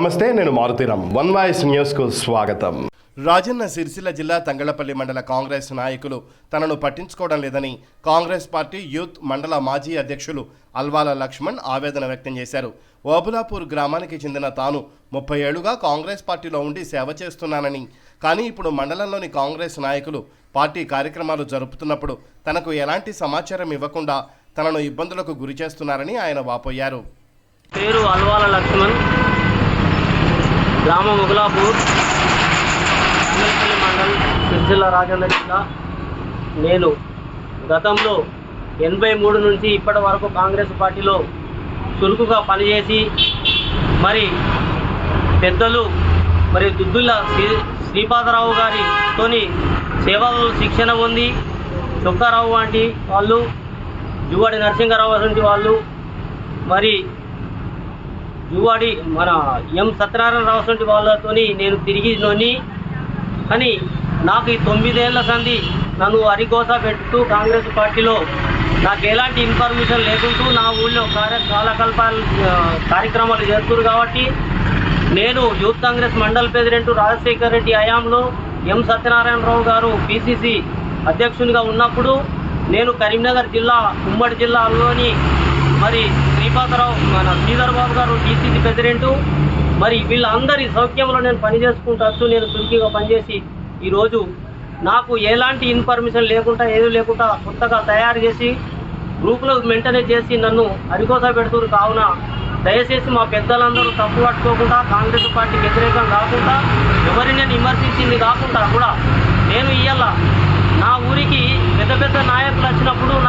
నమస్తే నేను Maruthi Ram one voice న్యూస్కు స్వాగతం. రాజన్న సిరిసిల్ల జిల్లా తంగళపల్లి మండల కాంగ్రెస్ నాయకులు తనను పట్టించుకోవడం లేదని కాంగ్రెస్ పార్టీ యూత్ మండల మాజీ అధ్యక్షులు అల్వాల లక్ష్మణ్ ఆవేదన వ్యక్తం చేశారు. ఓబులాపూర్ గ్రామానికి చెందిన తాను ముప్పై ఏళ్ళుగా కాంగ్రెస్ పార్టీలో ఉండి సేవ చేస్తున్నానని కానీ ఇప్పుడు మండలంలోని కాంగ్రెస్ నాయకులు పార్టీ కార్యక్రమాలు జరుపుతున్నప్పుడు తనకు ఎలాంటి సమాచారం ఇవ్వకుండా తనను ఇబ్బందులకు గురి చేస్తున్నారని ఆయన వాపోయారు. పేరు అల్వాల లక్ష్మణ్. గ్రామం ముగులాపూర్ అమలపల్లి మండల్ సిరిసిల్ల రాజన్న జిల్లా. నేను గతంలో ఎనభై మూడు నుంచి ఇప్పటి వరకు కాంగ్రెస్ పార్టీలో చురుకుగా పనిచేసి మరి పెద్దలు మరి దుద్దుల శ్రీ శ్రీపాదరావు గారితోని సేవలు శిక్షణ ఉంది చొక్కారావు వంటి వాళ్ళు జువాడి నరసింహారావు వంటి వాళ్ళు మరి జువాడి మన ఎం సత్యనారాయణరావు వంటి వాళ్ళతోని నేను తిరిగి నొని కానీ నాకు ఈ తొమ్మిదేళ్ళ సంధి నన్ను అరికోస పెట్టుతూ కాంగ్రెస్ పార్టీలో నాకు ఎలాంటి ఇన్ఫర్మేషన్ లేకుంటూ నా ఊళ్ళో కార్య కాలకల్పాలు కార్యక్రమాలు చేస్తున్నారు కాబట్టి నేను యూత్ కాంగ్రెస్ మండల్ ప్రెసిడెంట్ రాజశేఖర్ రెడ్డి హయాంలో ఎం సత్యనారాయణరావు గారు పిసిసి అధ్యక్షునిగా ఉన్నప్పుడు నేను కరీంనగర్ జిల్లా ఉమ్మడి జిల్లాలోని మరి శ్రీపాదరావు మన శ్రీధర్ బాబు గారు డీసీసీ ప్రెసిడెంటు మరి వీళ్ళందరి సౌఖ్యంలో నేను పని చేసుకుంటూ నేను చురుకుగా పనిచేసి ఈరోజు నాకు ఎలాంటి ఇన్ఫర్మేషన్ లేకుండా ఏది లేకుండా కొత్తగా తయారు చేసి గ్రూపులో మెయింటైన్ చేసి నన్ను అరికోస పెడుతున్నారు. కావున దయచేసి మా పెద్దలందరూ తప్పు పట్టుకోకుండా కాంగ్రెస్ పార్టీకి వ్యతిరేకం కాకుండా ఎవరిని నేను విమర్శించింది కాకుండా కూడా నేను ఇయ్యాల నా ఊరికి పెద్ద పెద్ద నాయకులు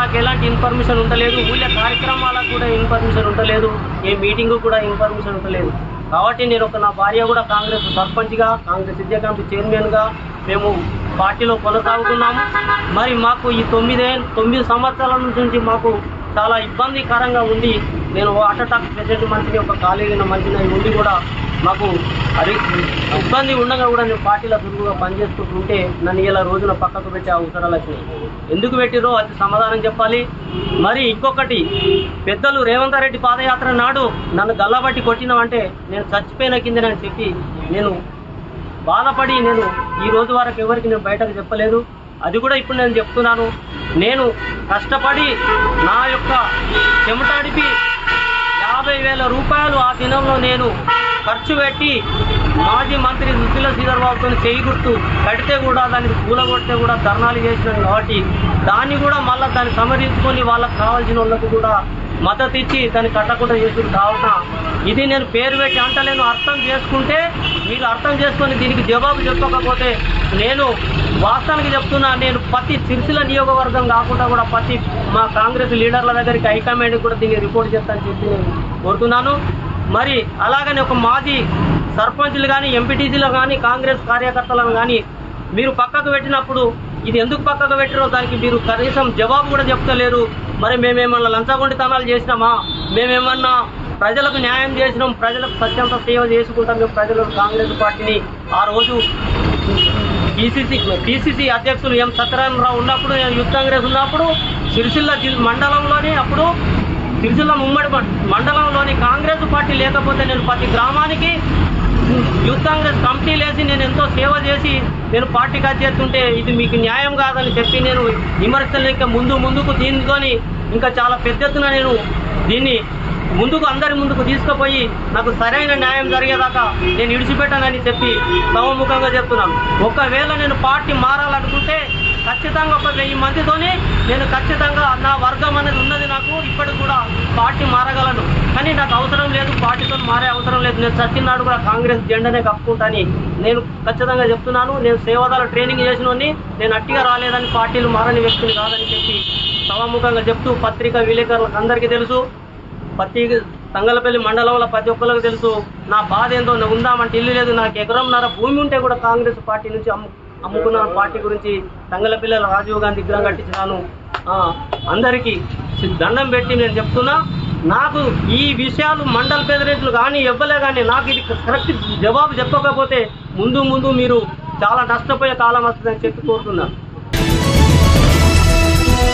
మాకు ఎలాంటి ఇన్ఫర్మేషన్ ఉండలేదు. ఊళ్ళో కార్యక్రమాలకు కూడా ఇన్ఫర్మేషన్ ఉండలేదు. ఏ మీటింగ్ కూడా ఇన్ఫర్మేషన్ ఉండలేదు. కాబట్టి నేను ఒక నా భార్య కూడా కాంగ్రెస్ సర్పంచ్గా కాంగ్రెస్ విద్యా కమిటీ చైర్మన్గా మేము పార్టీలో కొనసాగుతున్నాము. మరి మాకు ఈ తొమ్మిదే తొమ్మిది సంవత్సరాల నుంచి మాకు చాలా ఇబ్బందికరంగా ఉంది. నేను హార్ట్ అటాక్ ప్రెసెంట్ మంచిని ఒక కాలేజీన మంచిని ఉండి కూడా మాకు అది ఇబ్బంది ఉండగా కూడా నేను పార్టీలో దురుగుగా పనిచేసుకుంటుంటే నన్ను ఇలా రోజున పక్కకు పెట్టే అవసరాలకి ఎందుకు పెట్టిరో అది సమాధానం చెప్పాలి. మరి ఇంకొకటి పెద్దలు రేవంత్ రెడ్డి పాదయాత్ర నాడు నన్ను గల్లబట్టి కొట్టినామంటే నేను చచ్చిపోయిన కిందనని చెప్పి నేను బాధపడి నేను ఈ రోజు వరకు ఎవరికి నేను బయటకు చెప్పలేదు. అది కూడా ఇప్పుడు నేను చెప్తున్నాను. నేను కష్టపడి నా యొక్క చెమటాడిపి యాభై వేల రూపాయలు ఆ దినంలో నేను ఖర్చు పెట్టి మాజీ మంత్రి సుశీల శ్రీధర్బాబుతో చేయిగుర్తు కడితే కూడా దానికి కూలగొడితే కూడా ధర్నాలు చేసినాను కాబట్టి దాన్ని కూడా మళ్ళీ దాన్ని సమరించుకొని వాళ్ళకి కావాల్సిన వాళ్ళకు కూడా మద్దతు ఇచ్చి దాన్ని కట్టకుండా చేసుకుని కావున ఇది నేను పేరు పెట్టి అంటలేను. అర్థం చేసుకుంటే మీరు అర్థం చేసుకొని దీనికి జవాబు చెప్పకపోతే నేను వాస్తవానికి చెప్తున్నా నేను ప్రతి సిరిసిల నియోగవర్గం కాకుండా కూడా ప్రతి మా కాంగ్రెస్ లీడర్ల దగ్గరికి హైకమాండ్ కూడా దీన్ని రిపోర్ట్ చేస్తానని చెప్పి నేను కోరుతున్నాను. మరి అలాగని ఒక మాజీ సర్పంచ్లు కానీ ఎంపీటీసీలు కానీ కాంగ్రెస్ కార్యకర్తలను కానీ మీరు పక్కకు పెట్టినప్పుడు ఇది ఎందుకు పక్కకు పెట్టారో? దానికి మీరు కనీసం జవాబు కూడా చెప్తలేరు. మరి మేమేమన్నా లంచగొండితనాలు చేసినామా? మేమేమన్నా ప్రజలకు న్యాయం చేసినాం ప్రజలకు సత్యంత సేవ చేసుకుంటాం మేము ప్రజలకు కాంగ్రెస్ పార్టీని ఆ రోజు బీసీసీ బీసీసీ అధ్యక్షులు ఎం సత్యనారాయణరావు ఉన్నప్పుడు యుద్ధ యూత్ కాంగ్రెస్ ఉన్నప్పుడు సిరిసిల్ల జిల్లా మండలంలోని అప్పుడు సిరిసిల్ల ఉమ్మడి మండలంలోని కాంగ్రెస్ పార్టీ లేకపోతే నేను ప్రతి గ్రామానికి యూత్ కాంగ్రెస్ కమిటీ లేసి నేను ఎంతో సేవ చేసి నేను పార్టీకి చేస్తుంటే ఇది మీకు న్యాయం కాదని చెప్పి నేను విమర్శలు ఇంకా ముందు ముందుకు దీనితోని ఇంకా చాలా పెద్ద ఎత్తున నేను దీన్ని ముందుకు అందరి ముందుకు తీసుకుపోయి నాకు సరైన న్యాయం జరిగేదాకా నేను ఇడిచిపెట్టానని చెప్పి సమముఖంగా చెప్తున్నాను. ఒకవేళ నేను పార్టీ మారాలనుకుంటే ఖచ్చితంగా ఒక వెయ్యి మందితోనే నేను ఖచ్చితంగా నా వర్గం అనేది ఉన్నది నాకు ఇప్పటికి కూడా పార్టీ మారగలను. కానీ నాకు అవసరం లేదు పార్టీతో మారే అవసరం లేదు. నేను సత్యనాడు కూడా కాంగ్రెస్ జెండానే కప్పుకుంటాని నేను ఖచ్చితంగా చెప్తున్నాను. నేను సేవాదాల ట్రైనింగ్ చేసిన నేను అట్టిగా రాలేదని పార్టీలు మారని వ్యక్తిని కాదని చెప్పి సభాముఖంగా చెప్తూ పత్రికా విలేకరులకు అందరికీ తెలుసు. ప్రతి తంగలపల్లి మండలంలో ప్రతి ఒక్కరికి తెలుసు. నా బాధ ఏందో ఉందామంటే ఇల్లు లేదు. నాకు ఎకరంన్నర భూమి ఉంటే కూడా కాంగ్రెస్ పార్టీ నుంచి అమ్ము అమ్ముకున్న పార్టీ గురించి తంగలపిల్లల రాజీవ్ గాంధీ విగ్రహం కట్టించినాను. అందరికీ దండం పెట్టి నేను చెప్తున్నా నాకు ఈ విషయాలు మండల ప్రెసిడెంట్లు కానీ ఇవ్వలే కానీ నాకు ఇది కరెక్ట్ జవాబు చెప్పకపోతే ముందు ముందు మీరు చాలా నష్టపోయే కాలం వస్తుందని చెప్పి కోరుతున్నాను